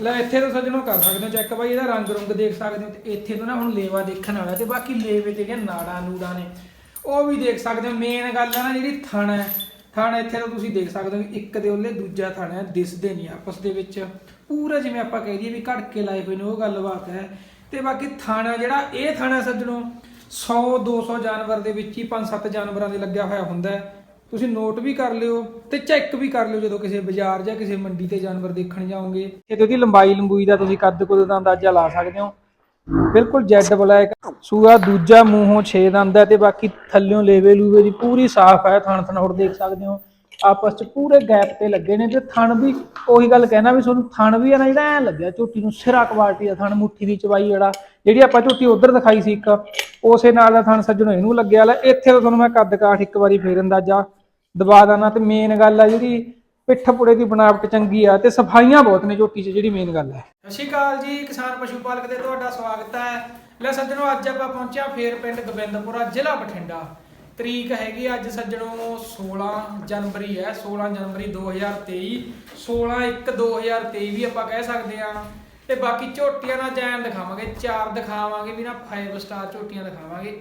ਲੈ, ਇੱਥੇ ਤੋਂ ਸੱਜਣੋ ਕਰ ਸਕਦੇ ਹੋ ਚੈੱਕ ਬਾਈ, ਇਹਦਾ ਰੰਗ ਰੁੰਗ ਦੇਖ ਸਕਦੇ ਹੋ ਤੇ ਇੱਥੇ ਤੋਂ ਨਾ ਹੁਣ ਲੇਵਾ ਦੇਖਣ ਵਾਲਾ ਤੇ ਬਾਕੀ ਲੇਵੇ ਤੇ ਜਿਹੜੀਆਂ ਨਾੜਾਂ ਨੂੜਾਂ ਨੇ, ਉਹ ਵੀ ਦੇਖ ਸਕਦੇ ਹੋ। ਮੇਨ ਗੱਲ ਹੈ ਨਾ ਜਿਹੜੀ ਥਣ ਹੈ, ਥਣ ਇੱਥੇ ਤੋਂ ਤੁਸੀਂ ਦੇਖ ਸਕਦੇ ਹੋ ਵੀ ਇੱਕ ਦੇ ਉੱਲੇ ਦੂਜਾ ਥਣ ਹੈ, ਦਿਸਦੇ ਨਹੀਂ ਆਪਸ ਦੇ ਵਿੱਚ। ਪੂਰਾ ਜਿਵੇਂ ਆਪਾਂ ਕਹਿ ਦਈਏ ਵੀ ਘੜ ਕੇ ਲਾਏ ਹੋਏ ਨੇ, ਉਹ ਗੱਲਬਾਤ ਹੈ। ਤੇ ਬਾਕੀ ਥਾਣਾ ਜਿਹੜਾ, ਇਹ ਥਾਣਾ ਹੈ ਸੱਜਣੋ 100 200 ਜਾਨਵਰ ਦੇ ਵਿੱਚ ਹੀ 5-7 ਜਾਨਵਰਾਂ ਦੇ ਲੱਗਿਆ ਹੋਇਆ ਹੁੰਦਾ ਹੈ। ਤੁਸੀਂ ਨੋਟ ਵੀ ਕਰ ਲਿਓ ਤੇ ਚੈੱਕ ਵੀ ਕਰ ਲਿਓ ਜਦੋਂ ਕਿਸੇ ਬਾਜ਼ਾਰ ਜਾਂ ਕਿਸੇ ਮੰਡੀ ਤੇ ਜਾਨਵਰ ਦੇਖਣ ਜਾਓਗੇ। ਤੇ ਉਹਦੀ ਲੰਬਾਈ ਲੰਬੂਈ ਦਾ ਤੁਸੀਂ ਕੱਦ ਕੁੱਦ ਦਾ ਅੰਦਾਜ਼ਾ ਲਾ ਸਕਦੇ ਹੋ। ਬਿਲਕੁਲ ਜੈਡ ਬਲੈਕ, ਸੂਆ ਦੂਜਾ ਮੂੰਹੋਂ 6 ਦੰਦ ਹੈ ਤੇ ਬਾਕੀ ਥੱਲਿਓਂ ਲੇਵੇ ਲੂਵੇ ਦੀ ਪੂਰੀ ਸਾਫ਼ ਹੈ, ਥਣ ਥਣੋੜ ਦੇਖ ਸਕਦੇ ਹੋ। ਆਪਸ ਚ ਪੂਰੇ ਗੈਪ ਤੇ ਲੱਗੇ ਨੇ ਤੇ ਥਣ ਵੀ ਉਹੀ ਗੱਲ ਕਹਿਣਾ ਵੀ ਤੁਹਾਨੂੰ ਥਣ ਵੀ ਹੈ ਨਾ ਜਿਹੜਾ ਐ ਲੱਗਿਆ, ਝੋਟੀ ਨੂੰ ਸਿਰਾ ਕੁਆਲਿਟੀ ਦਾ ਥਣ, ਮੁੱਠੀ ਦੀ ਚਵਾਈ ਜਿਹੜਾ ਜਿਹੜੀ ਆਪਾਂ ਝੋਟੀ ਉਧਰ ਦਿਖਾਈ ਸੀ ਇੱਕ, ਉਸੇ ਨਾਲ ਦਾ ਥਣ ਸੱਜਣੋ ਇਹਨੂੰ ਲੱਗਿਆ ਲੈ, ਇੱਥੇ ਤਾਂ ਤੁਹਾਨੂੰ ਮੈਂ ਕੱਦ ਕਾਠ ਇੱਕ ਵਾਰੀ ਫੇਰ ਅੰਦਾਜ਼ਾ ਦਬਾ ਦਾਣਾ ਤੇ ਮੇਨ ਗੱਲ ਆ ਜਿਹੜੀ ਪਿੱਠ ਪੁੜੇ ਦੀ ਬਣਾਵਟ ਚੰਗੀ ਆ ਤੇ ਸਫਾਈਆਂ ਬਹੁਤ ਨੇ ਝੋਟੀ 'ਚ, ਜਿਹੜੀ ਮੇਨ ਗੱਲ ਹੈ ਸਤਿ ਸ਼੍ਰੀ ਅਕਾਲ ਜੀ, ਕਿਸਾਨ ਪਸ਼ੂ ਪਾਲਕ ਦੇ ਤੁਹਾਡਾ ਸਵਾਗਤ ਹੈ। ਲੈ ਸੱਜਣੋ, ਅੱਜ ਆਪਾਂ ਪਹੁੰਚਿਆ ਫੇਰ ਪਿੰਡ ਗੋਬਿੰਦਪੁਰਾ, ਜ਼ਿਲ੍ਹਾ ਬਠਿੰਡਾ। ਤਰੀਕ ਹੈਗੀ ਅੱਜ ਸੱਜਣੋ 16 ਜਨਵਰੀ ਹੈ 16 ਜਨਵਰੀ 2023 16 1 2023 ਵੀ ਆਪਾਂ ਕਹਿ ਸਕਦੇ ਆ ਤੇ ਬਾਕੀ ਝੋਟੀਆਂ ਨਾਲ ਜੈਨ ਦਿਖਾਵਾਂਗੇ, ਚਾਰ ਦਿਖਾਵਾਂਗੇ ਵੀ ਨਾ 5 ਸਟਾਰ ਝੋਟੀਆਂ ਦਿਖਾਵਾਂਗੇ।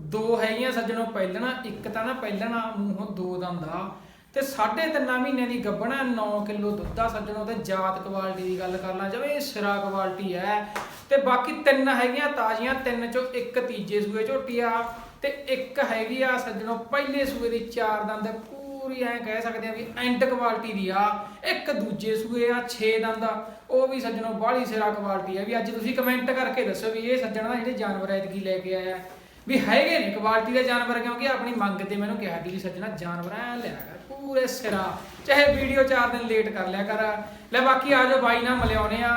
ਦੋ ਹੈਗੀਆਂ ਸੱਜਣੋ ਪਹਿਲਣਾ, ਇੱਕ ਤਾਂ ਨਾ ਪਹਿਲਣਾ ਮੂੰਹੋਂ ਦੋ ਦੰਦਾ ਤੇ ਸਾਢੇ ਤਿੰਨਾਂ ਮਹੀਨੇ ਦੀ ਗੱਭਣਾ 9 ਕਿਲੋ ਦੁੱਧ ਆ ਸੱਜਣੋ, ਤੇ ਜਾਤ ਕੁਆਲਿਟੀ ਦੀ ਗੱਲ ਕਰ ਲਾਂ ਜਿਵੇਂ ਸਿਰਾ ਕੁਆਲਿਟੀ ਹੈ। ਤੇ ਬਾਕੀ ਤਿੰਨ ਹੈਗੀਆਂ ਤਾਜ਼ੀਆਂ, ਤਿੰਨ ਚੋਂ ਇੱਕ ਤੀਜੇ ਸੂਏ ਝੋਟੀ ਆ, ਤੇ ਇੱਕ ਹੈਗੀ ਆ ਸੱਜਣੋ ਪਹਿਲੇ ਸੂਏ ਦੀ ਚਾਰ ਦੰਦ। ਪੂਰੀ ਐ ਕਹਿ ਸਕਦੇ ਆ ਵੀ ਐਂਡ ਕੁਆਲਿਟੀ ਦੀ ਆ। ਇੱਕ ਦੂਜੇ ਸੂਏ ਆ 6 ਦੰਦ ਆ। ਉਹ ਵੀ ਸੱਜਣੋ ਬਾਹਲੀ ਸਿਰਾ ਕੁਆਲਿਟੀ ਆ। ਵੀ ਅੱਜ ਤੁਸੀਂ ਕਮੈਂਟ ਕਰਕੇ ਦੱਸੋ ਵੀ ਇਹ ਸੱਜਣਾ ਜਿਹੜੇ ਜਾਨਵਰ ਐਤਕੀ ਲੈ ਕੇ ਆਇਆ। ਵੀ ਹੈਗੇ ਨੇ ਕੁਆਲਿਟੀ ਦੇ ਜਾਨਵਰ ਕਿਉਂਕਿ ਆਪਣੀ ਮੰਗ ਤੇ ਮੈਨੂੰ ਕਿਹਾ ਕਿ ਵੀ ਸੱਜਣਾ ਜਾਨਵਰ ਐ ਲਿਆ ਕਰ ਪੂਰੇ ਸਿਰਾ। ਚਾਹੇ ਵੀਡੀਓ 4 ਦਿਨ ਲੇਟ ਕਰ ਲਿਆ ਕਰ। ਲੈ ਬਾਕੀ ਆ ਜਾਓ ਬਾਈ ਨਾਲ ਮਿਲਿਆਉਨੇ ਆ।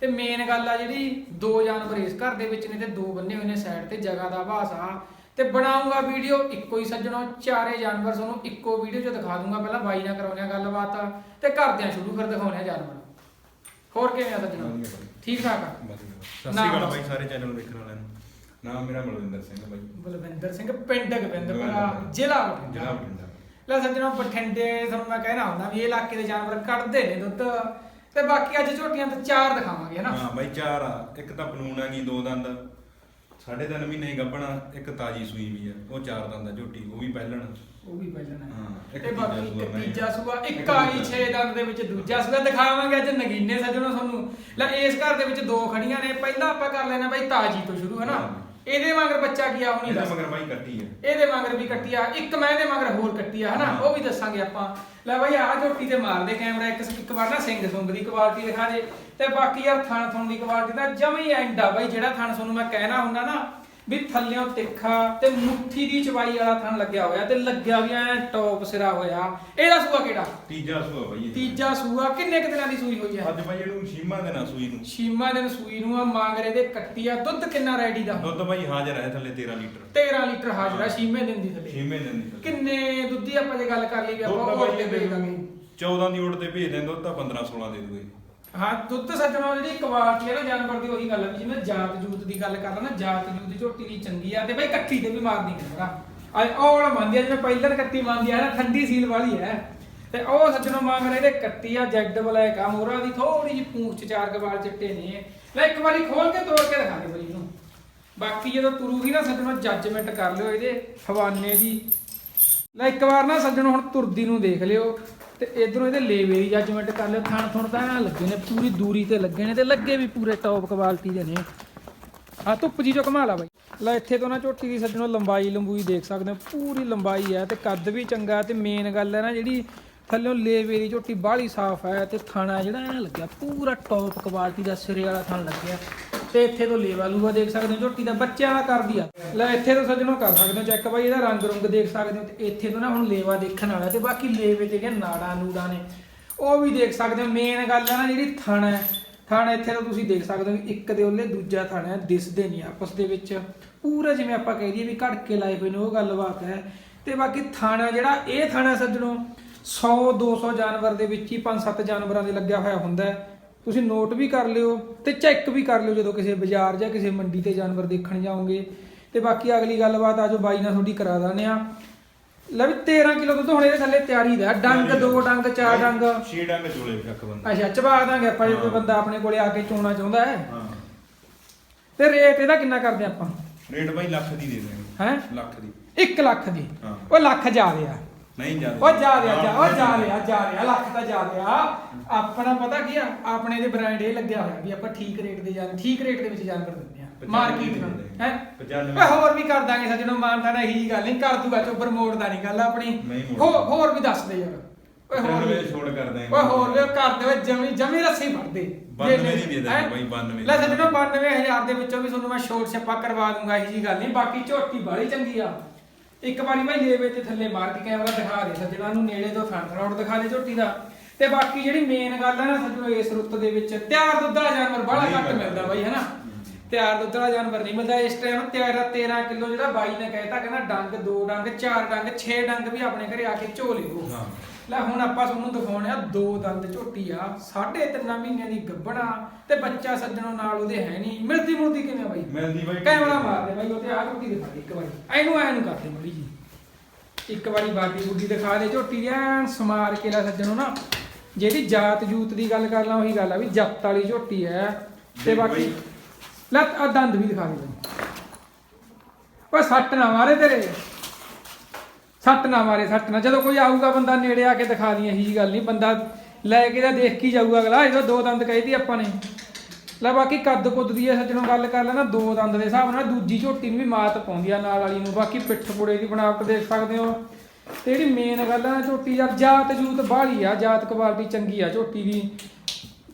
ਤੇ ਮੇਨ ਗੱਲ ਆ ਜਿਹੜੀ ਦੋ ਜਾਨਵਰ ਇਸ ਘਰ ਦੇ ਵਿੱਚ ਨੇ ਤੇ ਦੋ ਬੰਨੇ ਹੋਏ ਨੇ ਸਾਈਡ ਤੇ ਜਗ੍ਹਾ ਦਾ ਆਭਾਸ ਆ। ਤੇ ਬਣਾਉਂਗਾ ਵੀਡੀਓ ਇੱਕੋ ਹੀ ਸੱਜਣੋ ਚਾਰੇ ਜਾਨਵਰ ਤੁਹਾਨੂੰ ਇੱਕੋ ਵੀਡੀਓ 'ਚ ਦਿਖਾ ਦੂੰਗਾ। ਪਹਿਲਾਂ ਬਾਈ ਨਾਲ ਕਰਾਉਣੇ ਆ ਗੱਲਬਾਤ ਤੇ ਘਰਦਿਆਂ ਸ਼ੁਰੂ ਫਿਰ ਦਿਖਾਉਣੇ ਆ ਜਾਨਵਰ। ਹੋਰ ਕਿਵੇਂ ਆ ਸੱਜਣੋ। ਠੀਕ ਠਾਕ ਆ? ਸਤਿ ਸ਼੍ਰੀ ਅਕਾਲ ਬਾਈ ਸਾਰੇ ਚੈਨਲ ਵੇਖਣ ਵਾਲਿਆਂ ਨੂੰ। ਨਾਮ ਮੇਰਾ ਮਲਵਿੰਦਰ ਸਿੰਘ ਬਾਈ। ਬਲਵਿੰਦਰ ਸਿੰਘ ਪਿੰਡ ਗੋਬਿੰਦਪੁਰਾ ਜ਼ਿਲ੍ਹਾ ਜ਼ਿਲ੍ਹਾ ਬਠਿੰਡਾ। ਲੈ ਸੱਜਣੋ ਬਠਿੰਡੇ ਤੁਹਾਨੂੰ ਮੈਂ ਕਹਿਣਾ ਹੁੰਦਾ ਵੀ ਇਹ ਇਲਾਕੇ ਦੇ ਜਾਨਵਰ ਕੱਢਦੇ ਨੇ ਦੁੱਧ। ਤੇ ਬਾਕੀ ਅੱਜ ਝੋਟੀਆਂ ਤੇ ਚਾਰ ਦਿਖਾਵਾਂਗੇ ਹਨਾ ਹਾਂ ਬਾਈ ਚਾਰ ਆ। ਇੱਕ ਤਾਂ ਪਲੂਣ ਆ ਗਈ ਦੋ ਦੰਦ। ਸਾਢੇ ਤਿੰਨ ਮਹੀਨੇ ਹੀ ਗੱਭਣਾ ਇੱਕ ਤਾਜੀ ਸੂਈ ਵੀ ਆ। ਉਹ ਚਾਰ ਦੰਦ ਆ ਝੋਟੀ ਉਹ ਵੀ ਪਹਿਲਣ। ਉਹ ਵੀ ਪਹਿਲਾਂ ਹਾਂ, ਇੱਕ ਤੇ ਬਾਕੀ ਤੀਜਾ ਇੱਕ ਸੂਆ ਤੀਜਾ ਸੂਆ ਇੱਕ ਇੱਕ ਆ ਗਈ ਦੂਜਾ। 6 ਦੰਦ ਦੇ ਵਿੱਚ ਦੂਜਾ ਸੂਆ ਦਿਖਾਵਾਂਗੇ ਅੱਜ ਨਗੀਨੇ ਸੱਜਣੋ ਤੁਹਾਨੂੰ। ਲੈ ਇਸ ਘਰ ਦੇ ਵਿੱਚ ਦੋ ਖੜੀਆਂ ਨੇ। ਪਹਿਲਾਂ ਆਪਾਂ ਕਰ ਲੈਣਾ ਬਾਈ ਤਾਜੀ ਤੋਂ ਸ਼ੁਰੂ ਹਨਾ ਹਾਂ। ਇਹਦੇ ਮਗਰ ਬੱਚਾ ਕੀ ਆ ਉਹ ਨਹੀਂ ਇਹਦਾ ਮਗਰ ਬਾਈ ਕੱਟੀ ਆ। ਇਹਦੇ ਮਗਰ ਵੀ ਕੱਟੀ ਆ ਇੱਕ ਮੈਂ ਇਹਦੇ ਮਗਰ ਹੋਰ ਕੱਟੀ ਆ ਹਨਾ? ਹਾਂ। ਉਹ ਵੀ ਦੱਸਾਂਗੇ ਆਪਾਂ। ਲੈ ਬਾਈ ਆਹ ਝੋਟੀ ਤੇ ਮਾਰਦੇ ਕੈਮਰਾ ਇੱਕ ਇੱਕ ਵਾਰ ਨਾ ਸਿੰਘ ਸੁੰਗ ਦੀ ਕੁਆਲਿਟੀ ਦਿਖਾ ਦੇ। ਤੇ ਬਾਕੀ ਯਾਰ ਥਣ ਥਣ ਦੀ ਕੁਆਲਿਟੀ ਦਾ ਜਮੀ ਐਂਡ ਆ ਬਾਈ ਜਿਹੜਾ ਥਣ ਤੁਹਾਨੂੰ ਮੈਂ ਕਹਿਣਾ ਹੁੰਦਾ ਨਾ ਵੀ ਥੱਲਿਓਂ ਤਿੱਖਾ ਤੇ ਮੁੱਠੀ ਦੀ ਚਵਾਈ ਵਾਲਾ ਥਣ ਲੱਗਿਆ ਹੋਇਆ ਤੇ ਲੱਗਿਆ ਵੀ ਐ ਟੌਪ ਸਿਰਾ ਹੋਇਆ। ਇਹਦਾ ਸੂਆ ਕਿਹੜਾ? ਤੀਜਾ ਸੂਆ ਬਾਈ ਇਹ। ਤੀਜਾ ਸੂਆ। ਕਿੰਨੇ ਕੁ ਦਿਨਾਂ ਦੀ ਸੂਈ ਹੋਈ ਹੈ? ਅੱਜ ਬਾਈ ਇਹਨੂੰ ਛੀਮਾ ਦੇਣਾ ਸੂਈ ਨੂੰ। ਛੀਮਾ ਦਿਨ ਸੂਈ ਨੂੰ ਆ ਮਾਂਗਰੇ ਦੇ ਕੱਟੀ ਆ ਦੁੱਧ ਕਿੰਨਾ ਰੈਡੀ ਦਾ? ਦੁੱਧ ਬਾਈ ਹਾਜ਼ਰ ਹੈ ਥੱਲੇ 13 ਲੀਟਰ। 13 ਲੀਟਰ ਹਾਜ਼ਰਾ ਛੀਮੇ ਦਿਨ ਦੀ ਥੱਲੇ। ਦਿਨ ਦੀ ਥੱਲੇ। ਕਿੰਨੇ ਦੁੱਧੀ ਆਪਾਂ ਜੇ ਗੱਲ ਕਰ ਲਈ ਵੀ ਆਪਾਂ ਦੁੱਧ ਬਾਈ ਤੇ ਭੇਜ ਦਾਂਗੇ। 14 ਦੀ ਓੜ ਤੇ ਭੇਜ ਦੇ ਦੁੱਧ ਤਾਂ 15 16 ਦੇ ਦੂਏ। ਹਾਂ, ਦੁੱਧ ਸੱਜਣੋ ਜਿਹੜੀ ਕੁਆਲਿਟੀ ਹੈ ਨਾ ਜਾਨਵਰ ਦੀ, ਉਹੀ ਗੱਲ ਹੈ ਜਿਵੇਂ ਜਾਤ ਜੂਤ ਦੀ ਗੱਲ ਕਰ ਨਾ, ਜਾਤ ਜੂਤ ਦੀ ਝੋਟੀ ਦੀ ਚੰਗੀ ਆ, ਤੇ ਬਈ ਕੱਟੀ ਤੇ ਵੀ ਮਾਰਦੀ ਹੈ ਜਰਾ ਆ ਔਲ ਮੰਦੀ ਆ, ਜਿਵੇਂ ਪਹਿਲਾਂ ਕੱਟੀ ਮੰਦੀ ਆ ਨਾ ਠੰਡੀ ਸੀਲ ਵਾਲੀ ਹੈ ਤੇ ਉਹ ਸੱਜਣੋ ਮੰਗ ਰਹੇ ਤੇ ਕੱਟੀ ਆ, ਜੈਡ ਬਲੈਕ ਆ ਮੋਰਾ ਦੀ ਥੋੜੀ ਜਿਹੀ ਪੂੰਛ ਚ ਚਾਰ ਕਵਾਲ ਚਿੱਟੇ ਨੇ ਲੈ ਇੱਕ ਵਾਰੀ ਖੋਲ ਕੇ ਤੋੜ ਕੇ ਦਿਖਾ ਦੇ ਬਈ ਇਹਨੂੰ। ਬਾਕੀ ਜਦੋਂ ਤੁਰੂਗੀ ਨਾ ਸੱਜਣੋ ਜੱਜਮੈਂਟ ਕਰ ਲਿਓ ਇਹਦੇ ਹਵਾਨੇ ਦੀ। ਲੈ ਇੱਕ ਵਾਰ ਨਾ ਸੱਜਣੋ ਹੁਣ ਤੁਰਦੀ ਨੂੰ ਦੇਖ ਲਿਓ। ਤੇ ਇਧਰੋਂ ਇਹਦੇ ਲੇਵੇ ਦੀ ਜੱਜਮੈਂਟ ਕਰ ਲਿਓ, ਥਣ ਥਣ ਤਾਂ ਐਂ ਲੱਗੇ ਨੇ, ਪੂਰੀ ਦੂਰੀ ਤੇ ਲੱਗੇ ਨੇ ਤੇ ਲੱਗੇ ਵੀ ਪੂਰੇ ਟੌਪ ਕੁਆਲਿਟੀ ਦੇ ਨੇ। ਆ ਧੁੱਪ ਜੀ ਚੋਂ ਕਮਾ ਲਾ ਬਾਈ। ਲੈ ਇੱਥੇ ਤੋਂ ਨਾ ਝੋਟੀ ਦੀ ਸੱਜਣੋ ਲੰਬਾਈ ਲੰਬੂਈ ਦੇਖ ਸਕਦੇ ਹੋ, ਪੂਰੀ ਲੰਬਾਈ ਹੈ ਤੇ ਕੱਦ ਵੀ ਚੰਗਾ ਤੇ ਮੇਨ ਗੱਲ ਹੈ ਨਾ ਜਿਹੜੀ ਥੱਲਿਓਂ ਲੇਵੇ ਦੀ ਝੋਟੀ ਬਾਹਲੀ ਸਾਫ਼ ਹੈ ਤੇ ਥਣਾ ਜਿਹੜਾ ਐਂ ਲੱਗਿਆ, ਪੂਰਾ ਟੌਪ ਕੁਆਲਿਟੀ ਦਾ ਸਿਰੇ ਵਾਲਾ ਥਣ ਲੱਗਿਆ। ਤੇ ਇੱਥੇ ਤੋਂ ਲੇਵਾ ਲੂਵਾ ਦੇਖ ਸਕਦੇ ਹੋ ਝੋਟੀ ਦਾ ਬੱਚਿਆਂ ਦਾ ਕਰਦੀ ਆ। ਲੈ, ਇੱਥੇ ਤੋਂ ਸੱਜਣੋ ਕਰ ਸਕਦੇ ਹੋ ਚੈੱਕ ਬਾਈ, ਇਹਦਾ ਰੰਗ ਰੁੰਗ ਦੇਖ ਸਕਦੇ ਹੋ ਤੇ ਇੱਥੇ ਤੋਂ ਨਾ ਹੁਣ ਲੇਵਾ ਦੇਖਣ ਵਾਲਾ ਤੇ ਬਾਕੀ ਲੇਵੇ ਤੇ ਜਿਹੜੀਆਂ ਨਾੜਾਂ ਨੂੜਾਂ ਨੇ, ਉਹ ਵੀ ਦੇਖ ਸਕਦੇ ਹੋ। ਮੇਨ ਗੱਲ ਹੈ ਨਾ ਜਿਹੜੀ ਥਣ ਹੈ, ਥਣ ਇੱਥੇ ਤੋਂ ਤੁਸੀਂ ਦੇਖ ਸਕਦੇ ਹੋ, ਇੱਕ ਦੇ ਉੱਲੇ ਦੂਜਾ ਥਣ ਹੈ, ਦਿਸਦੇ ਨਹੀਂ ਆਪਸ ਦੇ ਵਿੱਚ। ਪੂਰਾ ਜਿਵੇਂ ਆਪਾਂ ਕਹਿ ਦਈਏ ਵੀ ਘੜ ਕੇ ਲਾਏ ਹੋਏ ਨੇ, ਉਹ ਗੱਲਬਾਤ ਹੈ। ਤੇ ਬਾਕੀ ਥਾਣਾ ਜਿਹੜਾ, ਇਹ ਥਾਣਾ ਹੈ ਸੱਜਣੋ 100 200 ਜਾਨਵਰ ਦੇ ਵਿੱਚ ਹੀ 5-7 ਜਾਨਵਰਾਂ ਦੇ ਲੱਗਿਆ ਹੋਇਆ ਹੁੰਦਾ ਹੈ। ਤੁਸੀਂ ਨੋਟ ਵੀ ਕਰ ਲਿਓ ਤੇ ਚੈੱਕ ਵੀ ਕਰ ਲਿਓ ਜਦੋਂ ਕਿਸੇ ਬਾਜ਼ਾਰ ਜਾਂ ਕਿਸੇ ਮੰਡੀ ਤੇ ਜਾਨਵਰ ਦੇਖਣ ਜਾਓਗੇ। ਤੇ ਬਾਕੀ ਅਗਲੀ ਗੱਲਬਾਤ ਆਜੋ ਬਾਈ ਨਾਲ ਤੁਹਾਡੀ ਕਰਾ ਦਾਨੇ ਆ ਲੈ ਵੀ 13 ਕਿਲੋ ਦੁੱਧ ਹੁਣ ਇਹਦੇ ਥੱਲੇ ਤਿਆਰੀ ਦਾ। ਡੰਗ ਦੋ। ਡੰਗ ਚਾਰ ਡੰਗ। ਛੇ ਡੰਗ ਚੋਲੇ ਚੱਕ ਬੰਦਾ। ਅੱਛਾ ਚਬਾ ਦਾਂਗੇ ਆਪਾਂ ਜੇ ਕੋਈ। ਬੰਦਾ ਆਪਣੇ ਕੋਲੇ ਆ ਕੇ ਚੋਣਾ ਚਾਹੁੰਦਾ ਹੈ। ਹਾਂ। ਤੇ ਰੇਟ ਇਹਦਾ ਕਿੰਨਾ ਕਰਦੇ ਆਪਾਂ? ਰੇਟ ਬਾਈ ਲੱਖ ਦੀ ਦੇ ਦੇਣਗੇ ਹੈ? ਲੱਖ ਦੀ। 1 ਲੱਖ ਦੀ। ਉਹ ਲੱਖ ਜਾ ਰਿਹਾ ਨਹੀਂ ਜ਼ਿਆਦਾ ਉਹ ਜਾ ਰਿਹਾ ਜਾ ਉਹ ਜਾ ਰਿਹਾ ਜਾ ਰਿਹਾ ਲੱਖ ਤਾਂ ਜਾ ਰਿਹਾ ਆਪਣਾ ਪਤਾ ਕੀ ਆ ਆਪਣੇ ਦੇ ਬ੍ਰਾਂਡ ਇਹ ਲੱਗਿਆ ਹੋਇਆ ਵੀ ਆਪਾਂ ਠੀਕ ਰੇਟ ਦੇ ਜਾਨ ਠੀਕ ਰੇਟ ਦੇ ਵਿੱਚ ਜਾਨਵਰ ਦਿੰਦੇ ਆ ਮਾਰਕੀਟ ਦੇ ਨਾਲ ਦਿੰਦੇ। ਹੈ ਪਚਾਨਵੇਂ। ਓਏ ਹੋਰ ਵੀ ਕਰ ਦਾਂਗੇ ਸੱਜਣੋ ਮਾਨਤਾ ਨਾ ਇਹੀ ਗੱਲ ਨਹੀਂ ਕਰ ਦੂਗਾ ਚੋਬਰ ਮੋੜਦਾ ਨਹੀਂ ਗੱਲ ਆਪਣੀ ਨਹੀਂ। ਹੋਰ ਵੀ ਦੱਸ ਦੇ ਯਾਰ ਓਏ ਹੋਰ ਵੀ ਛੋੜ ਕਰ ਦਿਆਂਗੇ। ਓਏ ਹੋਰ ਵੀ ਕਰ ਦੇ ਓਏ ਜਮੀ ਜਮੀ ਰੱਸੀ ਫੜ ਦੇ 92 ਦੀ ਦੇ ਦਾਂਗੇ? ਬਾਈ, 92 ਲੈ ਸੱਜਣੋ 92000 ਦੇ ਵਿੱਚੋਂ ਵੀ ਤੁਹਾਨੂੰ ਮੈਂ ਛੋਟ ਛੱਪਾ ਕਰਵਾ ਦੂੰਗਾ ਇਹੀ ਜੀ ਗੱਲ ਨਹੀਂ ਬਾਕੀ ਝੋਟੀ ਬਾਲੀ ਚੰਗੀ ਆ ਇੱਕ ਵਾਰੀ ਮੈਂ ਲੇਵੇ ਤੇ ਥੱਲੇ ਮਾਰ ਕੇ ਕੈਮਰਾ ਦਿਖਾ ਦੇ ਸੱਜਣਾ ਨੂੰ ਨੇੜੇ ਤੋਂ ਥਣ ਥਣੋੜ ਦਿਖਾ ਦੇ ਝੋਟੀ ਦਾ ਤੇ ਬਾਕੀ ਜਿਹੜੀ ਮੇਨ ਗੱਲ ਹੈ ਨਾ ਸੱਜਣੋ ਇਸ ਰੁੱਤ ਦੇ ਵਿੱਚ ਤਿਆਰ ਦੁੱਧ ਵਾਲਾ ਜਾਨਵਰ ਬੜਾ ਘੱਟ। ਮਿਲਦਾ ਬਾਈ ਹੈਨਾ ਤਿਆਰ ਦੁੱਧ ਵਾਲਾ ਜਾਨਵਰ ਨਹੀਂ ਮਿਲਦਾ। ਇਸ ਟਾਈਮ 13 13 ਕਿਲੋ ਜਿਹੜਾ ਬਾਈ ਨੇ ਕਹਿਤਾ ਕਹਿੰਦਾ ਡੰਗ ਦੋ ਡੰਗ ਚਾਰ ਡੰਗ 6 ਡੰਗ ਵੀ ਆਪਣੇ ਘਰੇ ਆ ਕੇ ਝੋ ਲਿਓ ਹਾਂ। ਲੈ ਹੁਣ ਆਪਾਂ ਤੁਹਾਨੂੰ ਦਿਖਾਉਣੇ ਆ ਦੋ ਦੰਦ ਝੋਟੀ ਆ ਸਾਢੇ ਤਿੰਨ ਮਹੀਨਿਆਂ ਦੀ ਗੱਬੜਾ ਤੇ ਬੱਚਾ ਸੱਜਣੋਂ ਨਾਲ ਉਹਦੇ ਹੈ ਨਹੀਂ। ਮਿਲਦੀ ਮੁਲਦੀ ਕਿਵੇਂ ਬਾਈ? ਮਿਲਦੀ ਬਾਈ ਕੈਮਰਾ ਮਾਰ ਦੇ ਬਾਈ ਉਹਤੇ ਆ ਝੋਟੀ ਦਿਖਾ ਦੇ ਇੱਕ ਵਾਰੀ। ਐਨੂੰ ਐਨੂੰ ਕਰ ਦੇ ਮੜੀ ਜੀ। ਇੱਕ ਵਾਰੀ ਬਾਡੀ ਬੁੱਡੀ ਦਿਖਾ ਦੇ ਝੋਟੀ ਦੀ ਐਨ ਸਮਾਰ ਕੇ ਲੈ ਸੱਜਣੋਂ ਨਾ। ਜਿਹੜੀ ਜਾਤ ਜੂਤ ਦੀ ਗੱਲ ਕਰ ਲਾਂ ਉਹੀ ਗੱਲ ਆ ਵੀ ਜੱਤ ਵਾਲੀ ਝੋਟੀ ਐ ਤੇ ਬਾਕੀ ਬਾਈ। ਲੈ ਆ ਦੰਦ ਵੀ ਦਿਖਾ ਦੇ ਤੈਨੂੰ। ਓਏ ਸੱਟ ਨਾ ਮਾਰੇ ਤੇਰੇ। ਸੱਟ ਨਾ ਮਾਰੇ, ਸੱਟ ਨਾ। ਜਦੋਂ ਕੋਈ ਆਊਗਾ ਬੰਦਾ ਨੇੜੇ ਆ ਕੇ ਦਿਖਾ ਦੀ ਇਹੀ ਜੀ ਗੱਲ ਨਹੀਂ ਬੰਦਾ ਲੈ ਕੇ ਤਾਂ ਦੇਖ ਕੇ ਜਾਊਗਾ ਅਗਲਾ। ਇਹਦਾ ਦੋ ਦੰਦ ਕਹੀਦੀ ਆਪਾਂ ਨੇ। ਲੈ ਬਾਕੀ ਕੱਦ ਕੁੱਦ ਦੀ ਐ ਸੱਜਣੋਂ ਗੱਲ ਕਰ ਲੈਣਾ, ਦੋ ਦੰਦ ਦੇ ਹਿਸਾਬ ਨਾਲ। ਦੂਜੀ ਝੋਟੀ ਨੂੰ ਵੀ ਮਾਤ ਪਾਉਂਦੀ ਆ ਨਾਲ ਵਾਲੀ ਨੂੰ। ਬਾਕੀ ਪਿੱਠ ਪੁੜੇ ਦੀ ਬਣਾਵਟ ਦੇਖ ਸਕਦੇ ਹੋ। ਤੇ ਜਿਹੜੀ ਮੇਨ ਗੱਲ ਆ ਨਾ ਝੋਟੀ ਯਾਰ, ਜਾਤ ਜੂਤ ਬਾਹਲੀ ਆ। ਜਾਤ ਕੁਆਲਿਟੀ ਚੰਗੀ ਆ ਝੋਟੀ ਦੀ।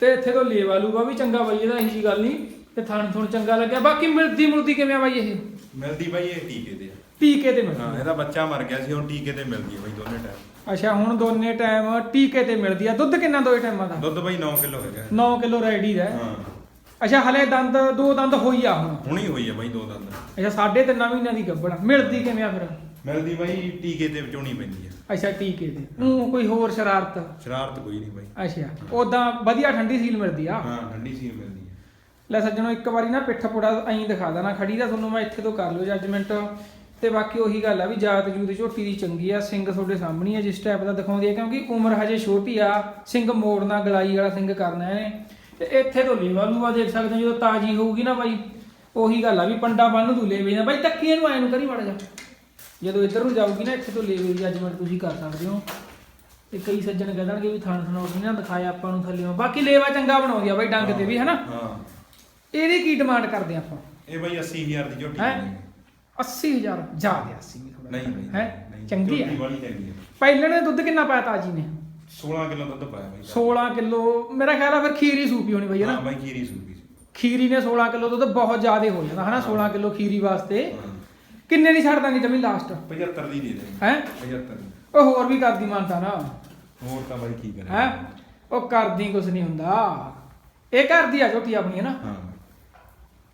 ਤੇ ਇੱਥੇ ਤੋਂ ਲੇਵਾ ਲੂਗਾ ਵੀ ਚੰਗਾ ਬਾਈ ਇਹਦਾ ਇਹੀ ਜੀ ਗੱਲ ਨਹੀਂ ਤੇ ਥਣ ਥੁਣ ਚੰਗਾ ਲੱਗਿਆ। ਬਾਕੀ ਮਿਲਦੀ ਮੁਲਦੀ ਕਿਵੇਂ ਆ ਬਾਈ ਇਹ? ਮਿਲਦੀ ਬਾਈ ਇਹ ਟੀਕੇ ਤੇ ਆ। ਟੀਕੇ ਤੇ ਹਾਂ ਮਿਲਦੀ। ਆ। ਇਹਦਾ ਬੱਚਾ ਮਰ ਗਿਆ ਸੀ ਹੁਣ ਟੀਕੇ ਤੇ ਮਿਲਦੀ ਹੈ ਬਾਈ ਦੋਨੇ ਟਾਈਮ ਅੱਛਾ ਹੁਣ ਦੋਨੇ ਟਾਈਮ ਟੀਕੇ ਤੇ ਮਿਲਦੀ ਆ। ਦੁੱਧ ਕਿੰਨਾ ਦੋਏ ਟਾਈਮਾਂ ਦਾ? ਦੁੱਧ ਬਾਈ 9 ਕਿਲੋ ਹੈਗਾ। 9 ਕਿਲੋ ਰੈਡੀ ਦਾ। ਹੈ। ਹਾਂ ਅੱਛਾ ਹਲੇ ਦੰਦ ਦੋ ਦੰਦ ਹੋਈ ਆ ਹੁਣ? ਹੁਣੀ ਹੋਈ ਹੈ ਬਾਈ ਦੋ ਦੰਦ। ਅੱਛਾ ਸਾਢੇ ਤਿੰਨ ਮਹੀਨਿਆਂ ਦੀ ਗੱਬੜ ਮਿਲਦੀ ਕਿਵੇਂ ਆ ਫਿਰ? ਮਿਲਦੀ ਬਾਈ ਟੀਕੇ ਤੇ ਵਿਚੋਣੀ ਪੈਂਦੀ ਹੈ ਅੱਛਾ ਟੀਕੇ ਤੇ। ਉਹ ਕੋਈ ਹੋਰ ਸ਼ਰਾਰਤ? ਸ਼ਰਾਰਤ ਕੋਈ ਨਹੀਂ ਬਾਈ। ਅੱਛਾ ਉਦਾਂ ਵਧੀਆ ਠੰਡੀ ਸੀਲ ਮਿਲਦੀ ਆ? ਹਾਂ ਠੰਡੀ ਸੀ ਮਿਲਦੀ ਹੈ ਲੈ ਸੱਜਣੋ ਇੱਕ ਵਾਰੀ ਨਾ ਪਿੱਠ ਪੁੜਾ ਐਂ ਦਿਖਾ ਦੇਣਾ ਖੜੀ ਦਾ ਤੁਹਾਨੂੰ ਮੈਂ ਇੱਥੇ ਤੋਂ ਕਰ ਲਿਓ ਜੱਜਮੈਂਟ ਤੇ ਬਾਕੀ ਉਹੀ ਗੱਲ ਆ ਵੀ ਜਾਤ ਜੂਤ ਝੋਟੀ ਦੀ ਚੰਗੀ ਆ ਸਿੰਘ ਤੁਹਾਡੇ ਸਾਹਮਣੇ ਆ ਜਿਸ ਟਾਈਪ ਦਾ ਦਿਖਾਉਂਦੀ ਆ ਕਿਉਂਕਿ ਉਮਰ ਹਜੇ ਛੋਟੀ ਆ ਸਿੰਘ ਮੋੜਨਾ ਗਲਾਈ ਵਾਲਾ ਸਿੰਘ ਕਰਨਾ ਇਹਨੇ। ਤੇ ਇੱਥੇ ਤੋਂ ਲੇਵਾ ਲੂਆ ਦੇਖ ਸਕਦੇ ਹੋ ਜਦੋਂ ਤਾਜੀ ਹੋਊਗੀ ਨਾ ਬਾਈ ਉਹੀ ਗੱਲ ਆ ਵੀ ਪੰਡਾ ਬੰਨ ਦੂ ਲੇਵੇ ਨਾ। ਬਾਈ ਤੱਕੀਏ ਨੂੰ ਐ ਨੂੰ ਕਰੀ ਵੜ ਜਾ ਜਦੋਂ ਇੱਧਰ ਨੂੰ ਜਾਊਗੀ ਨਾ ਇੱਥੇ ਤੋਂ ਲੇਵੇ ਦੀ ਜੱਜਮੈਂਟ ਤੁਸੀਂ ਕਰ ਸਕਦੇ ਹੋ। ਤੇ ਕਈ ਸੱਜਣ ਕਹਿ ਦੇਣਗੇ ਵੀ ਥਾਣ ਥਣੋਟ ਨਹੀਂ ਨਾ ਦਿਖਾਇਆ ਆਪਾਂ ਨੂੰ ਥੱਲੇੋਂ। ਬਾਕੀ ਲੇਵਾ ਚੰਗਾ ਬਣਾਉਂਦੀ ਆ ਬਾਈ ਡੰਗ ਤੇ ਵੀ ਹਨਾ? ਹਾਂ। ਇਹਦੀ ਕੀ ਡਿਮਾਂਡ ਕਰਦੇ ਆਪਾਂ? ਇਹ ਬਾਈ 80000 ਦੀ ਝੋਟੀ ਹੈਂ? ਹੈ 80000 ਜਾ ਦੇ 80 ਵੀ ਥੋੜਾ ਨਹੀਂ ਬਾਈ ਹੈ? ਨਹੀਂ, ਚੰਗੀ ਝੋਟੀ ਹੈ ਵਾਲੀ ਚੰਗੀ ਹੈ। ਪਹਿਲੇ ਨੇ ਦੁੱਧ ਕਿੰਨਾ ਪਾਇਆ ਤਾਜੀ ਨੇ? 16 ਕਿਲੋ ਦੁੱਧ ਪਾਇਆ ਬਾਈ। 16 ਕਿਲੋ ਮੇਰਾ ਖਿਆਲ ਆ ਫਿਰ ਖੀਰੀ ਸੂਪੀ ਹੋਣੀ ਬਈ ਹੈ ਹਾਂ ਨਾ ਬਾਈ ਖੀਰੀ ਸੂਪੀ ਸੀ। ਖੀਰੀ ਨੇ 16 ਕਿਲੋ ਦੁੱਧ ਬਹੁਤ ਜ਼ਿਆਦਾ ਹੋ ਜਾਂਦਾ ਹਨਾ 16 ਕਿਲੋ ਖੀਰੀ ਵਾਸਤੇ। ਹਾਂ। ਕਿੰਨੇ ਦੀ ਛੱਡ ਦਾਂਗੇ ਜਮੀ ਲਾਸਟ 75 ਦੀ ਦੇ ਦੇ ਹੈ? 75 ਦੀ। ਉਹ ਹੋਰ ਵੀ ਕਰਦੀ ਮਾਨਤਾ ਨਾ। ਹੋਰ ਤਾਂ ਬਾਈ ਕੀ ਕਰੇ ਹੈ? ਉਹ ਕਰਦੀ ਕੁਛ ਨਹੀਂ ਹੁੰਦਾ। ਇਹ ਕਰਦੀ ਆ ਝੋਟੀ ਆਪਣੀ ਹੈ ਨਾ? ਹਾਂ।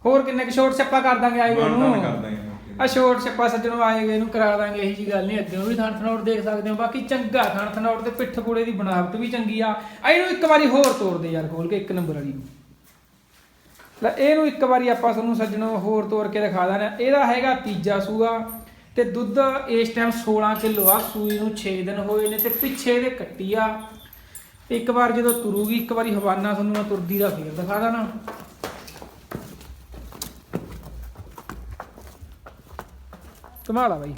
ਹੋਰ ਕਿੰਨੇ ਕੁ ਛੋਟ ਛੱਪਾ ਕਰ ਦਾਂਗੇ ਆਏ ਗਏ ਨੂੰ? ਕਰ ਦਾਂਗੇ ਆ ਛੋਟ ਛੱਪਾ ਸੱਜਣੋਂ ਆਏ ਗਏ ਨੂੰ ਕਰਾ ਦਾਂਗੇ ਇਹੀ ਜੀ ਗੱਲ ਨਹੀਂ ਅੱਗੇ ਵੀ ਥਣ ਥਣੌੜ ਦੇਖ ਸਕਦੇ ਹੋ। ਬਾਕੀ ਚੰਗਾ ਥਣ ਥਣੌੜ ਤੇ ਪਿੱਠ ਪੂੜੇ ਦੀ ਬਣਾਵਟ ਵੀ ਚੰਗੀ ਆ। ਆ ਇਹਨੂੰ ਇੱਕ ਵਾਰੀ ਹੋਰ ਤੋੜ ਦੇ ਯਾਰ ਖੋਲ ਕੇ ਇੱਕ ਨੰਬਰ ਵਾਲੀ ਨੂੰ। ਲੈ ਇਹਨੂੰ ਇੱਕ ਵਾਰੀ ਆਪਾਂ ਤੁਹਾਨੂੰ ਸੱਜਣੋਂ ਹੋਰ ਤੋੜ ਕੇ ਦਿਖਾ ਦਾਂ ਇਹਦਾ ਹੈਗਾ ਤੀਜਾ ਸੂਆ ਤੇ ਦੁੱਧ ਇਸ ਟਾਈਮ 16 ਕਿਲੋ ਆ। ਸੂਈ ਨੂੰ 6 ਦਿਨ ਹੋਏ ਨੇ ਤੇ ਪਿੱਛੇ ਇਹਦੇ ਕੱਟੀ ਆ। ਇੱਕ ਵਾਰ ਜਦੋਂ ਤੁਰੂਗੀ ਇੱਕ ਵਾਰੀ ਹਵਾਨਾ ਤੁਹਾਨੂੰ ਮੈਂ ਤੁਰਦੀ ਦਾ ਫੇਰ ਦਿਖਾ ਦਾਂ ਨਾ ਕਮਾਲ ਆ ਬਾਈ।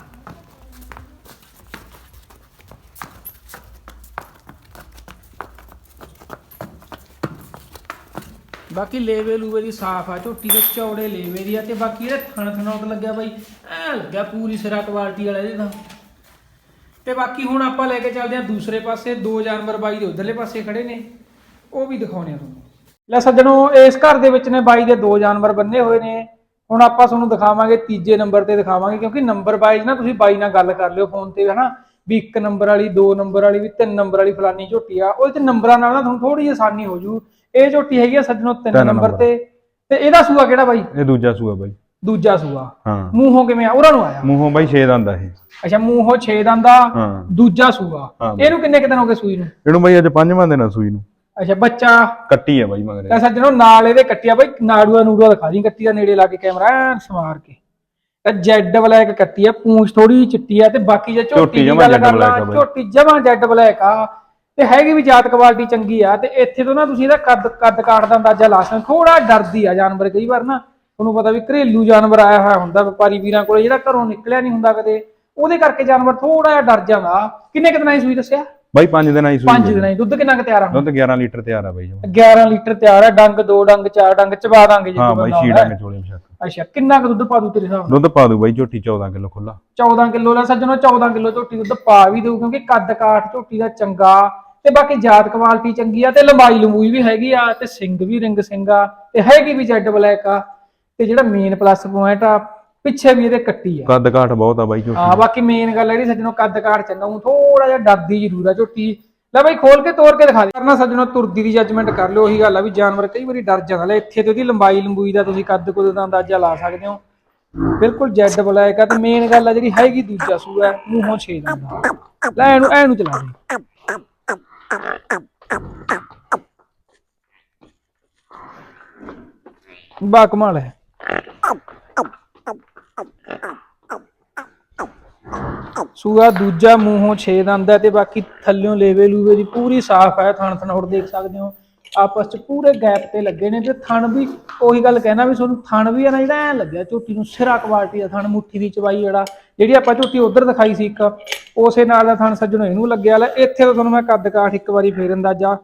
ਬਾਕੀ ਲੇਵੇ ਲੂਵੇ ਦੀ ਸਾਫ਼ ਆ, ਝੋਟੀ ਦੇ ਚੌੜੇ ਲੇਵੇ ਦੀ ਆ ਤੇ ਬਾਕੀ ਇਹਦੇ ਥਣ ਥਣੋਟ ਲੱਗਿਆ ਬਾਈ। ਐ ਲੱਗਿਆ ਪੂਰੀ ਸਿਰਾ ਕੁਆਲਿਟੀ ਵਾਲਾ ਇਹਦੇ ਤਾਂ। ਤੇ ਬਾਕੀ ਹੁਣ ਆਪਾਂ ਲੈ ਕੇ ਚੱਲਦੇ ਆ ਦੂਸਰੇ ਪਾਸੇ, ਦੋ ਜਾਨਵਰ ਬਾਈ ਦੇ ਉਧਰਲੇ ਪਾਸੇ ਖੜੇ ਨੇ। ਉਹ ਵੀ ਦਿਖਾਉਣੇ ਆ ਤੁਹਾਨੂੰ। ਲੈ ਸੱਜਣੋ, ਇਸ ਘਰ ਦੇ ਵਿੱਚ ਨੇ ਬਾਈ ਦੇ ਦੋ ਜਾਨਵਰ ਬੰਨੇ ਹੋਏ ਨੇ। ਹੁਣ ਆਪਾਂ ਤੁਹਾਨੂੰ ਦਿਖਾਵਾਂਗੇ ਤੀਜੇ ਨੰਬਰ ਤੇ ਦਿਖਾਵਾਂਗੇ ਕਿਉਂਕਿ ਨੰਬਰ ਵਾਈਜ਼ ਨਾ ਤੁਸੀਂ ਬਾਈ ਨਾਲ ਗੱਲ ਕਰ ਲਿਓ ਫੋਨ ਤੇ ਹਨਾ? ਵੀ ਇੱਕ ਨੰਬਰ ਵਾਲੀ ਦੋ ਨੰਬਰ ਵਾਲੀ ਵੀ ਤਿੰਨ ਨੰਬਰ ਵਾਲੀ ਫਲਾਨੀ ਝੋਟੀ ਆ। ਉਹਦੇ ਚ ਨੰਬਰਾਂ ਨਾਲ ਨਾ ਤੁਹਾਨੂੰ ਥੋੜੀ ਜਿਹੀ ਆਸਾਨੀ ਹੋ ਜੂ। ਇਹ ਝੋਟੀ ਹੈਗੀ ਆ ਸੱਜਣੋ ਤਿੰਨ ਤਿੰਨ ਨੰਬਰ ਨੰਬਰ। ਤੇ। ਤੇ ਇਹਦਾ ਸੂਆ ਕਿਹੜਾ ਬਾਈ? ਇਹ ਦੂਜਾ ਸੂਆ ਬਾਈ। ਦੂਜਾ ਸੂਆ। ਹਾਂ। ਮੂੰਹੋਂ ਕਿਵੇਂ ਆ? ਉਹਨਾਂ ਨੂੰ ਆਇਆ। ਮੂੰਹੋਂ ਬਾਈ 6 ਦੰਦ ਆ ਇਹ। ਅੱਛਾ ਮੂੰਹੋਂ 6 ਦੰਦਾ ਹਾਂ। ਦੂਜਾ ਸੂਆ। ਇਹਨੂੰ ਕਿੰਨੇ ਕੁ ਦਿਨ ਹੋ ਗਏ ਸੂਈ ਨੂੰ? ਇਹਨੂੰ ਬਾਈ ਅੱਜ ਪੰਜਵਾਂ ਦਿਨ ਆ ਸੂਈ ਨੂੰ। ਅੱਛਾ ਬੱਚਾ? ਕੱਟੀ ਆ ਬਾਈ ਮਗਰੇ। ਤਾਂ ਸੱਜਣੋ ਨਾਲ ਇਹਦੇ ਕੱਟਿਆ ਬਈ ਨਾੜੂਆ ਨੂੜੂਆ ਦਿਖਾ ਦੀ ਕੱਟੀ ਦਾ ਨੇੜੇ ਲਾ ਕੇ ਕੈਮਰਾ ਐਨ ਸਮਾਰ ਕੇ। ਤਾਂ ਜੈਡ ਬਲੈਕ ਕੱਟੀ ਆ ਪੂੰਛ ਥੋੜੀ ਜਿਹੀ ਚਿੱਟੀ ਆ ਤੇ ਬਾਕੀ ਜੇ ਝੋਟੀ ਦੀ ਗੱਲ ਜੈਡ ਕਰ ਬਲੈਕ ਲਾ ਆ ਬਾਈ। ਝੋਟੀ ਜਮਾਂ ਜੈਡ ਬਲੈਕ ਆ ਤੇ ਹੈਗੀ ਵੀ ਜਾਤ ਕੁਆਲਿਟੀ ਚੰਗੀ ਆ ਤੇ ਇੱਥੇ ਤੋਂ ਨਾ ਤੁਸੀਂ ਇਹਦਾ ਕੱਦ ਕੱਦ ਕਾਠ ਦਾ ਅੰਦਾਜ਼ਾ ਲਾ ਸਕਦੇ ਥੋੜਾ ਡਰਦੀ ਆ ਜਾਨਵਰ ਕਈ ਵਾਰ ਨਾ ਤੁਹਾਨੂੰ ਪਤਾ ਵੀ ਘਰੇਲੂ ਜਾਨਵਰ ਆਇਆ ਹੋਇਆ ਹੁੰਦਾ ਵਪਾਰੀ ਵੀਰਾਂ ਕੋਲੇ ਜਿਹੜਾ ਘਰੋਂ ਨਿਕਲਿਆ ਨਹੀਂ ਹੁੰਦਾ ਕਦੇ ਉਹਦੇ ਕਰਕੇ ਜਾਨਵਰ ਥੋੜਾ ਜਿਹਾ ਡਰ ਜਾਂਦਾ। ਕਿੰਨੇ ਕਿਤਨਾ ਦੀ ਸੂਈ ਦੱਸਿਆ? ਬਾਈ 5 ਦਿਨਾਂ ਦੀ ਸੂਈ 5 ਦਿਨਾਂ ਦੀ। ਦੁੱਧ ਕਿੰਨਾ ਕੁ ਤਿਆਰ ਆ? ਦੁੱਧ 11 ਲੀਟਰ ਤਿਆਰ ਆ ਬਾਈ ਜਮਾਂ। 11 ਲੀਟਰ ਤਿਆਰ ਆ ਡੰਗ ਦੋ ਡੰਗ ਚਾਰ ਡੰਗ ਚਬਾ ਦਾਂਗੇ ਜੇ ਹਾਂ ਕੋਈ ਬਾਈ ਬੰਦਾ ਛੀ ਆਉਂਦਾ ਚੋਲੇ ਮਸ਼ਕ ਅੱਛਾ ਕਿੰਨਾ ਕੁ ਦੁੱਧ ਪਾ ਦੂ ਤੇਰੇ ਹਿਸਾਬ ਨਾਲ? ਦੁੱਧ ਪਾ ਦੂ ਬਾਈ ਝੋਟੀ 14 ਕਿਲੋ ਖੁੱਲਾ 14 ਕਿਲੋ ਦਾ ਸੱਜਣੋ 14 ਕਿਲੋ ਝੋਟੀ ਦੁੱਧ ਪਾ ਵੀ ਦੇਊ ਕਿਉਂਕਿ ਕੱਦ ਕਾਠ ਝੋਟੀ ਦਾ ਚੰਗਾ। ਤੇ ਬਾਕੀ ਜਾਤ ਕੁਆਲਿਟੀ ਚੰਗੀ ਆ ਤੇ ਲੰਬਾਈ ਲੰਬੂਈ ਵੀ ਹੈਗੀ ਆ ਤੇ ਸਿੰਘ ਵੀ ਰਿੰਗ ਸਿੰਘ ਆ ਤੇ ਹੈਗੀ ਵੀ ਜੈਡ ਬਲੈਕ ਆ। ਤੇ ਜਿਹੜਾ ਮੇਨ ਪਲੱਸ ਪੁਆਇੰਟ ਆ ਪਿੱਛੇ ਵੀ ਇਹਦੇ ਕੱਟੀ ਆ। ਕੱਦ ਕਾਠ ਬਹੁਤ ਆ ਬਾਈ ਝੋਟੀ ਹਾਂ ਬਾਕੀ ਮੇਨ ਗੱਲ ਆ ਜਿਹੜੀ ਸੱਜਣੋ ਕੱਦ ਕਾਠ ਚੰਗਾ ਉਹ ਥੋੜਾ ਜਿਹਾ ਡਰਦੀ ਜ਼ਰੂਰ ਆ ਝੋਟੀ। ਲੈ ਬਾਈ ਖੋਲ ਕੇ ਤੋੜ ਕੇ ਦਿਖਾ ਦੇ। ਕਰਨਾ ਸੱਜਣੋ ਤੁਰਦੀ ਦੀ ਜੱਜਮੈਂਟ ਕਰ ਲਿਓ ਉਹੀ ਗੱਲ ਆ ਵੀ ਜਾਨਵਰ ਕਈ ਵਾਰੀ ਡਰ ਜਾਂਦਾ ਲੈ ਇੱਥੇ ਤੇ ਉਹਦੀ ਲੰਬਾਈ ਲੰਬੂਈ ਦਾ ਤੁਸੀਂ ਕੱਦ ਕੁੱਦ ਦਾ ਅੰਦਾਜ਼ਾ ਲਾ ਸਕਦੇ ਹੋ। ਬਿਲਕੁਲ ਜੈਡ ਬਲੈਕ ਆ ਤੇ ਮੇਨ ਗੱਲ ਆ ਜਿਹੜੀ ਹੈਗੀ ਦੂਜਾ ਸੂਆ ਹੈ, ਮੂੰਹੋਂ ਛੇ ਦੰਦਾ ਲੈ ਇਹਨੂੰ ਇਹਨੂੰ ਚਲਾ ਦੇ। ਬਾ ਕਮਾਲ ਹੈ। ਸੂਆ ਦੂਜਾ ਮੂੰਹੋਂ ਛੇ ਦੰਦ ਹੈ ਤੇ ਬਾਕੀ ਥੱਲਿਓਂ ਲੇਵੇ ਲੂਵੇ ਦੀ ਪੂਰੀ ਸਾਫ਼ ਹੈ, ਥਣ ਹੋਰ ਦੇਖ ਸਕਦੇ ਹੋ। ਆਪਸ ਚ ਪੂਰੇ ਗੈਪ ਤੇ ਲੱਗੇ ਨੇ ਤੇ ਥਣ ਵੀ ਉਹੀ ਗੱਲ ਕਹਿਣਾ ਵੀ ਤੁਹਾਨੂੰ ਥਣ ਵੀ ਹੈ ਨਾ ਜਿਹੜਾ ਐ ਲੱਗਿਆ, ਝੋਟੀ ਨੂੰ ਸਿਰਾ ਕੁਆਲਿਟੀ ਦਾ ਥਣ, ਮੁੱਠੀ ਦੀ ਚਵਾਈ ਜਿਹੜਾ ਜਿਹੜੀ ਆਪਾਂ ਝੋਟੀ ਉਧਰ ਦਿਖਾਈ ਸੀ ਇੱਕ, ਉਸੇ ਨਾਲ ਦਾ ਥਣ ਸੱਜਣੋਂ ਇਹਨੂੰ ਲੱਗਿਆ ਲੈ ਇੱਥੇ ਤਾਂ ਤੁਹਾਨੂੰ ਮੈਂ ਕੱਦ ਕਾਠ ਇੱਕ ਵਾਰੀ ਫੇਰ ਅੰਦਾਜ਼ਾ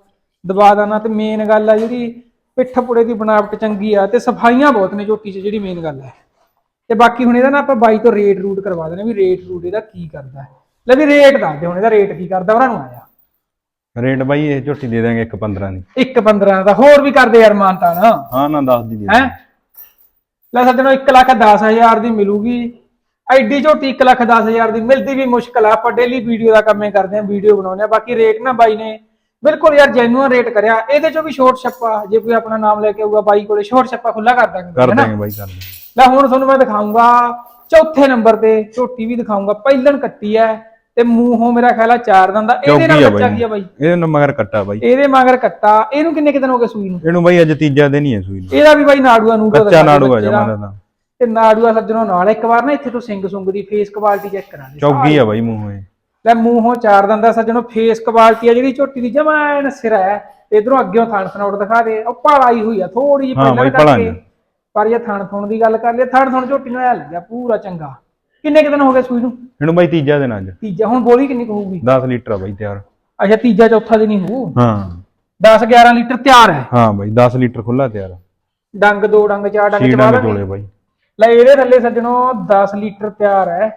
ਦਬਾ ਦਾਣਾ ਤੇ ਮੇਨ ਗੱਲ ਆ ਜਿਹੜੀ ਪਿੱਠ ਪੁੜੇ ਦੀ ਬਣਾਵਟ ਚੰਗੀ ਆ ਤੇ ਸਫਾਈਆਂ ਬਹੁਤ ਨੇ ਝੋਟੀ 'ਚ ਜਿਹੜੀ ਮੇਨ ਗੱਲ ਹੈ। ਤੇ ਬਾਕੀ ਹੁਣ ਇਹਦਾ ਨਾ ਆਪਾਂ ਬਾਈ ਤੋਂ ਰੇਟ ਰੂਟ ਕਰਵਾ ਦੇਣਾ ਵੀ ਰੇਟ ਰੂਟ ਇਹਦਾ ਕੀ ਕਰਦਾ ਹੈ। ਲੈ ਵੀ ਰੇਟ ਦੱਸ ਦੇ ਹੁਣ ਇਹਦਾ ਰੇਟ ਕੀ ਕਰਦਾ ਉਹਨਾਂ ਨੂੰ ਆਇਆ। ਰੇਟ ਬਾਈ ਇਹ ਝੋਟੀ ਦੇ ਦਾਂਗੇ 1 15 ਦੀ। ਇੱਕ 15 ਦਾ ਹੋਰ ਵੀ ਕਰਦੇ ਯਾਰ ਮਾਨਤਾ ਨਾ ਹਾਂ ਨਾ 10 ਦੀ ਦੇ ਹੈ? ਦਾਂਗੇ। ਲੈ ਸੱਜਣੋ 1 ਲੱਖ 10 ਹਜ਼ਾਰ ਦੀ ਮਿਲੂਗੀ। ਐਡੀ ਝੋਟੀ 1 ਲੱਖ 10 ਹਜ਼ਾਰ ਦੀ ਮਿਲਦੀ ਵੀ ਮੁਸ਼ਕਲ ਆ ਆਪਾਂ ਡੇਲੀ ਵੀਡੀਓ ਦਾ ਕੰਮੇ ਕਰਦੇ ਆ ਵੀਡੀਓ ਬਣਾਉਂਦੇ ਆ ਬਾਕੀ ਰੇਟ ਨਾ ਬਾਈ ਨੇ ਬਿਲਕੁਲ ਯਾਰ ਜੈਨੂਅਨ ਰੇਟ ਕਰਿਆ। ਇਹਦੇ ਚੋਂ ਵੀ ਸ਼ੋਰਟ ਛੱਪਾ ਜੇ ਕੋਈ ਆਪਣਾ ਨਾਮ ਲੈ ਕੇ ਆਊਗਾ ਬਾਈ ਕੋਲੇ ਸ਼ੋਰਟ ਛੱਪਾ ਖੁੱਲਾ ਕਰ ਦਾਂਗੇ ਕਰ ਹੈ ਨਾ? ਦਾਂਗੇ ਬਾਈ ਕਰ ਦਾਂਗੇ ਲੈ ਹੁਣ ਤੁਹਾਨੂੰ ਮੈਂ ਦਿਖਾਉਂਗਾ ਚੌਥੇ ਨੰਬਰ ਤੇ ਝੋਟੀ ਵੀ ਦਿਖਾਉਂਗਾ ਪਹਿਲਣ ਕੱਟੀ ਐ ਤੇ ਮੂੰਹੋਂ ਮੇਰਾ ਖਿਆਲ ਆ ਚਾਰ ਦੰਦਾ ਇਹਦੇ ਨਾਲ ਬੱਚਾ ਕੀ ਆ ਬਾਈ? ਇਹਦੇ ਨਾਲ ਮਗਰ ਕੱਟਾ ਬਾਈ। ਇਹਦੇ ਮਗਰ ਕੱਟਾ। ਇਹਨੂੰ ਕਿੰਨੇ ਕਿਦਨ ਹੋ ਗਏ ਸੂਈ ਨੂੰ? ਇਹਨੂੰ ਬਾਈ ਅੱਜ ਤੀਜਾ ਦਿਨ ਹੀ ਹੈ ਸੂਈ ਨੂੰ। ਇਹਦਾ ਵੀ ਬਾਈ ਨਾੜੂਆ ਨੂੜਾ ਕੱਚਾ ਨਾੜੂ ਆ ਜਮਾ ਦਾ। ਤਾਂ ਨਾੜੂਆ ਸੱਜਣੋਂ ਨਾਲ ਇੱਕ ਵਾਰ ਨਾ ਇੱਥੇ ਤੋਂ ਸਿੰਘ ਸੁੰਗ ਦੀ ਫੇਸ ਕੁਆਲਿਟੀ ਚੈੱਕ ਕਰਾ ਦੇ ਚੌਗੀ ਆ ਬਾਈ ਮੂੰਹੋਂ ਇਹ। ਲੈ ਮੂੰਹੋਂ ਚਾਰ ਦੰਦਾ ਸੱਜਣੋਂ ਫੇਸ ਕੁਆਲਿਟੀ ਆ ਜਿਹੜੀ ਝੋਟੀ ਦੀ ਜਮਾ ਐਨ ਸਿਰਾ ਹੈ। ਇਧਰੋਂ ਅੱਗਿਓਂ ਥਣ ਥਣੋੜ ਦਿਖਾ ਦੇ। ਉਹ ਭਾਲਾਈ ਹੋਈ ਆ ਥੋੜੀ ਜਿਹੀ ਪਹਿਲਾਂ ਕਰਕੇ। ਨੀ। ਪਰ ਇਹ ਥਣ ਥਣ ਦੀ ਗੱਲ ਕਰ ਲਈ ਥਣ ਥਣ ਝੋਟੀ ਨੂੰ ਐ ਲੱਗਿਆ ਪੂਰਾ ਚੰਗਾ। ਕਿੰਨੇ ਕੁ ਦਿਨ ਹੋ ਗਏ ਸੂਈ ਨੂੰ? ਇਹਨੂੰ ਬਾਈ ਤੀਜਾ ਦਿਨ ਅੱਜ। ਤੀਜਾ ਹੁਣ ਬੋਲੀ ਕਿੰਨੀ ਕੁ ਹੋਊਗੀ? 10 ਲੀਟਰ ਆ ਬਾਈ ਤਿਆਰ। ਅੱਛਾ ਤੀਜਾ ਚੌਥਾ ਦਿਨ ਹੀ ਹੋਊ? ਹਾਂ। 10 11 ਲੀਟਰ ਤਿਆਰ ਹੈ? ਹਾਂ ਬਾਈ 10 ਲੀਟਰ ਖੁੱਲਾ ਤਿਆਰ ਡੰਗ ਦੋ ਡੰਗ ਚਾਰ ਡੰਗ ਚਵਾ ਦਾਂਗੇ ਚੋਲੇ ਬਾਈ। ਲੈ ਇਹਦੇ ਥੱਲੇ ਸੱਜਣੋ 10 ਲੀਟਰ ਤਿਆਰ ਹੈ।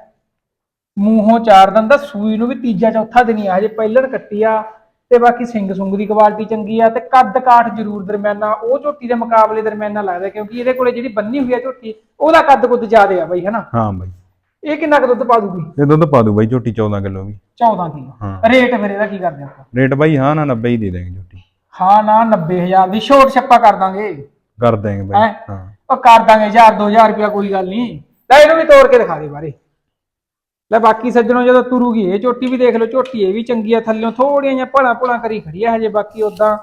ਮੂੰਹੋਂ ਚਾਰ ਦੰਦ ਦਾ ਸੂਈ ਨੂੰ ਵੀ ਤੀਜਾ ਚੌਥਾ ਦਿਨ ਹੀ ਆ ਹਜੇ ਪਹਿਲਣ ਕੱਟੀ ਆ। ਤੇ ਬਾਕੀ ਸਿੰਘ ਸੁੰਗ ਦੀ ਕੁਆਲਿਟੀ ਚੰਗੀ ਆ ਤੇ ਕੱਦ ਕਾਠ ਜ਼ਰੂਰ ਦਰਮਿਆਨਾ ਉਹ ਝੋਟੀ ਦੇ ਮੁਕਾਬਲੇ ਦਰਮਿਆਨਾ ਲੱਗਦਾ ਕਿਉਂਕਿ ਇਹਦੇ ਕੋਲੇ ਜਿਹੜੀ ਬੰਨੀ ਹੋਈ ਆ ਝੋਟੀ ਉਹਦਾ ਕੱਦ ਕੁੱਦ ਜ਼ਿਆਦੇ ਆ ਬਾਈ ਹਨਾ? ਹਾਂ ਬਾਈ। ਇਹ ਕਿੰਨਾ ਕੁ ਦੁੱਧ ਪਾ ਦੂਗੀ? ਇਹ ਦੁੱਧ ਪਾ ਦੂ ਬਾਈ ਝੋਟੀ 14 ਕਿਲੋ ਵੀ 14 ਕਿਲੋ। ਹਾਂ। ਰੇਟ ਫਿਰ ਇਹਦਾ ਕੀ ਕਰਦੇ ਆਪਾਂ? ਰੇਟ ਬਾਈ ਹਾਂ ਨਾ 90 ਹੀ ਦੇ ਦਾਂਗੇ ਝੋਟੀ। ਹਾਂ ਨਾ 90000 ਦੀ ਛੋਟ ਛੱਪਾ ਕਰ ਦਾਂਗੇ। ਕਰ ਦਾਂਗੇ ਬਾਈ ਹੈਂ? ਹਾਂ। ਉਹ ਕਰ ਦਾਂਗੇ 1000 2000 ਰੁਪਇਆ ਕੋਈ ਗੱਲ ਨਹੀਂ। ਲੈ ਇਹਨੂੰ ਵੀ ਤੋੜ ਕੇ ਦਿਖਾ ਦੇ ਬਾਰੇ। ਲੈ ਬਾਕੀ ਸੱਜਣੋ ਜਦੋਂ ਤੁਰੂਗੀ ਇਹ ਝੋਟੀ ਵੀ ਦੇਖ ਲਓ ਝੋਟੀ ਇਹ ਵੀ ਚੰਗੀ ਆ ਥੱਲਿਓਂ ਥੋੜੀਆਂ ਜਿਹੀਆਂ ਭਲਾ ਭਲਾ ਕਰੀ ਖੜੀ ਆ ਹਜੇ ਬਾਕੀ ਉਦਾਂ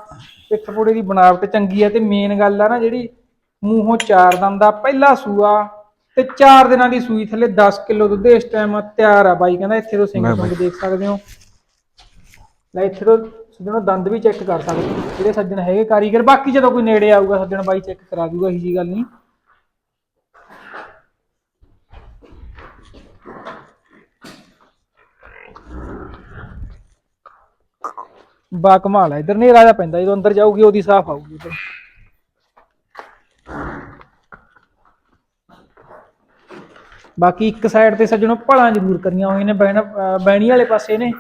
ਪਿੱਠ ਪੂੜੇ ਦੀ ਬਣਾਵਟ ਚੰਗੀ ਆ। ਤੇ ਮੇਨ ਗੱਲ ਆ ਨਾ ਜਿਹੜੀ ਮੂੰਹੋਂ ਚਾਰ ਦੰਦ ਦਾ ਪਹਿਲਾ ਸੂਆ ਤੇ 4 ਦਿਨਾਂ ਦੀ ਸੂਈ ਥੱਲੇ 10 ਕਿਲੋ ਦੁੱਧ ਇਸ ਟਾਈਮ ਤਿਆਰ ਆ ਬਾਈ। ਕਹਿੰਦਾ ਇੱਥੇ ਤੋਂ ਸਿੰਘ ਸੁੰਗ ਦੇਖ ਸਕਦੇ ਹੋ। ਲੈ ਇੱਥੇ ਤੋਂ ਸੱਜਣੋ ਦੰਦ ਵੀ ਚੈੱਕ ਕਰ ਸਕਦੇ ਜਿਹੜੇ ਸੱਜਣ ਹੈਗੇ ਕਾਰੀਗਰ ਬਾਕੀ ਜਦੋਂ ਕੋਈ ਨੇੜੇ ਆਊਗਾ ਸੱਜਣ ਬਾਈ ਚੈੱਕ ਕਰਾ ਦੂਗਾ ਇਹੀ ਜੀ ਗੱਲ ਨਹੀਂ। ਬਾ ਕਮਾਲ ਹੈ ਇਧਰ ਨੇਰਾ ਜਾ ਪੈਂਦਾ ਜਦੋਂ ਅੰਦਰ ਜਾਊਗੀ ਉਹਦੀ ਸਾਫ਼ ਆਊਗੀ ਇਧਰ ਬਾਕੀ ਇੱਕ ਸਾਈਡ ਤੇ ਸੱਜਣੋ ਭਲਾਂ ਜ਼ਰੂਰ ਕਰੀਆਂ ਹੋਈਆਂ ਨੇ ਬੈਣ ਵਾਲੇ ਪਾਸੇ ਨੇ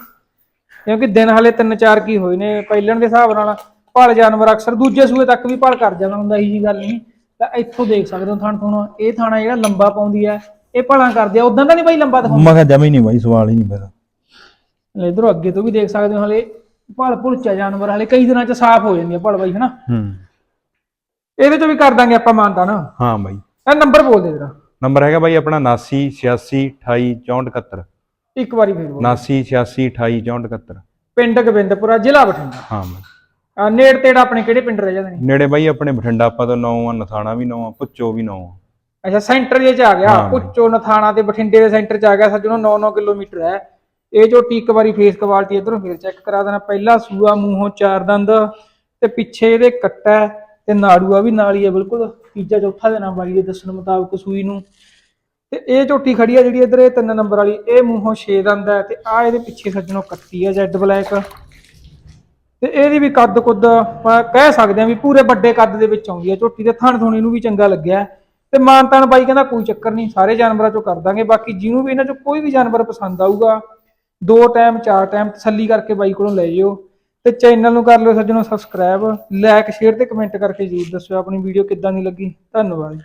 ਕਿਉਂਕਿ ਦਿਨ ਹਲੇ ਤਿੰਨ ਚਾਰ ਕੀ ਹੋਏ ਨੇ ਪਹਿਲਣ ਦੇ ਹਿਸਾਬ ਨਾਲ ਭਲ ਜਾਨਵਰ ਅਕਸਰ ਦੂਜੇ ਸੂਏ ਤੱਕ ਵੀ ਭਲ ਕਰ ਜਾਂਦਾ ਹੁੰਦਾ ਇਹੀ ਜੀ ਗੱਲ ਨਹੀਂ। ਤਾਂ ਇੱਥੋਂ ਦੇਖ ਸਕਦੇ ਹੋ ਥਣ ਥਣ ਇਹ ਥਾਣਾ ਜਿਹੜਾ ਲੰਬਾ ਪਾਉਂਦੀ ਹੈ ਇਹ ਭਲਾਂ ਕਰਦੇ ਆ ਉਦਾਂ ਤਾਂ ਨਹੀਂ ਬਾਈ ਲੰਬਾ ਦਿਖਾਉਂਦਾ? ਮੈਂ ਕਿਹਾ ਜਮੀ ਨਹੀਂ ਬਾਈ ਸਵਾਲ ਹੀ ਨਹੀਂ ਮੇਰਾ। ਇਧਰੋਂ ਅੱਗੇ ਤੋਂ ਵੀ ਦੇਖ ਸਕਦੇ ਹੋ ਹਲੇ ਭਲ ਭੁਲਚਾ ਜਾਨਵਰ ਹਲੇ ਕਈ ਦਿਨਾਂ ਚ ਸਾਫ਼ ਹੋ ਜਾਂਦੀ ਆ ਭਲ ਬਾਈ ਹਨਾ? ਹੂੰ। ਇਹਦੇ ਤੋਂ ਵੀ ਕਰ ਦਾਂਗੇ ਆਪਾਂ ਮਾਨਤਾ ਨਾ? ਹਾਂ ਬਾਈ। ਇਹ ਨੰਬਰ ਬੋਲ ਦੇ ਜਰਾ। ਨੰਬਰ ਹੈਗਾ ਬਾਈ ਆਪਣਾ 79 86 28 64 71 ਇੱਕ ਵਾਰੀ ਫੇਰ ਬੋਲ। 79 86 28 64 71 ਪਿੰਡ ਗੋਬਿੰਦਪੁਰਾ ਜ਼ਿਲ੍ਹਾ ਬਠਿੰਡਾ। ਹਾਂ ਬਾਈ। ਆ ਨੇੜ ਤੇੜ ਆਪਣੇ ਕਿਹੜੇ ਪਿੰਡ ਰਹਿ ਜਾਂਦੇ ਨੇ? ਨੇੜੇ ਬਾਈ ਆਪਣੇ ਬਠਿੰਡਾ ਆਪਾਂ ਤੋਂ ਨੌ ਆ ਨਥਾਣਾ ਵੀ ਨੌ ਆ ਪੁੱਚੋ ਵੀ ਨੌ ਆ। ਅੱਛਾ ਸੈਂਟਰ ਜੇ ਚ ਆ ਗਿਆ। ਹਾਂ। ਪੁੱਚੋ ਨਥਾਣਾ ਤੇ ਬਠਿੰਡੇ ਦੇ ਸੈਂਟਰ ਚ ਆ ਗਿਆ ਸੱਜਣੋ 9-9 ਕਿਲੋਮੀਟਰ ਹੈ। ਇਹ ਝੋਟੀ ਇੱਕ ਵਾਰੀ ਫੇਸ ਕਵਾਲਟੀ ਇਧਰੋਂ ਫੇਰ ਚੈੱਕ ਕਰਾ ਦੇਣਾ। ਪਹਿਲਾ ਸੂਆ, ਮੂੰਹੋਂ ਚਾਰ ਦੰਦ ਤੇ ਪਿੱਛੇ ਇਹਦੇ ਕੱਟਾ ਹੈ ਤੇ ਨਾੜੂਆ ਵੀ ਨਾਲ ਹੀ ਹੈ ਬਿਲਕੁਲ। ਤੀਜਾ, ਚੌਥਾ ਦੇਣਾ ਬਾਈ ਦੇ ਦੱਸਣ ਮੁਤਾਬਕ ਸੂਈ ਨੂੰ। ਤੇ ਇਹ ਝੋਟੀ ਖੜੀ ਆ ਜਿਹੜੀ ਇਧਰ ਇਹ ਤਿੰਨ ਨੰਬਰ ਵਾਲੀ, ਇਹ ਮੂੰਹੋਂ 6 ਦੰਦ ਹੈ ਤੇ ਆ ਇਹਦੇ ਪਿੱਛੇ ਸੱਜਣੋ ਕੱਟੀ ਹੈ ਜੈਡ ਬਲੈਕ ਤੇ ਇਹਦੀ ਵੀ ਕੱਦ ਕੁੱਦ ਕਹਿ ਸਕਦੇ ਆ ਵੀ ਪੂਰੇ ਵੱਡੇ ਕੱਦ ਦੇ ਵਿੱਚ ਆਉਂਦੀ ਹੈ। ਝੋਟੀ ਦੇ ਥਣ ਥੁਣੀ ਨੂੰ ਵੀ ਚੰਗਾ ਲੱਗਿਆ ਤੇ ਮਾਨਤਾਨ ਬਾਈ ਕਹਿੰਦਾ ਕੋਈ ਚੱਕਰ ਨਹੀਂ, ਸਾਰੇ ਜਾਨਵਰਾਂ ਚੋਂ ਕਰ ਦਾਂਗੇ। ਬਾਕੀ ਜਿਹਨੂੰ ਵੀ ਇਹਨਾਂ ਚੋਂ ਕੋਈ ਵੀ ਜਾਨਵਰ ਪਸੰਦ ਆਊਗਾ ਦੋ ਟਾਈਮ ਚਾਰ ਟਾਈਮ ਤਸੱਲੀ ਕਰਕੇ ਬਾਈ ਕੋਲੋਂ ਲੈ ਜਿਓ ਤੇ ਚੈਨਲ ਨੂੰ ਕਰ ਲਿਓ ਸੱਜਣੋ ਸਬਸਕ੍ਰਾਈਬ ਲਾਈਕ ਸ਼ੇਅਰ ਤੇ ਕਮੈਂਟ ਕਰਕੇ ਜ਼ਰੂਰ ਦੱਸਿਓ ਆਪਣੀ ਵੀਡੀਓ ਕਿੱਦਾਂ ਦੀ ਲੱਗੀ। ਧੰਨਵਾਦ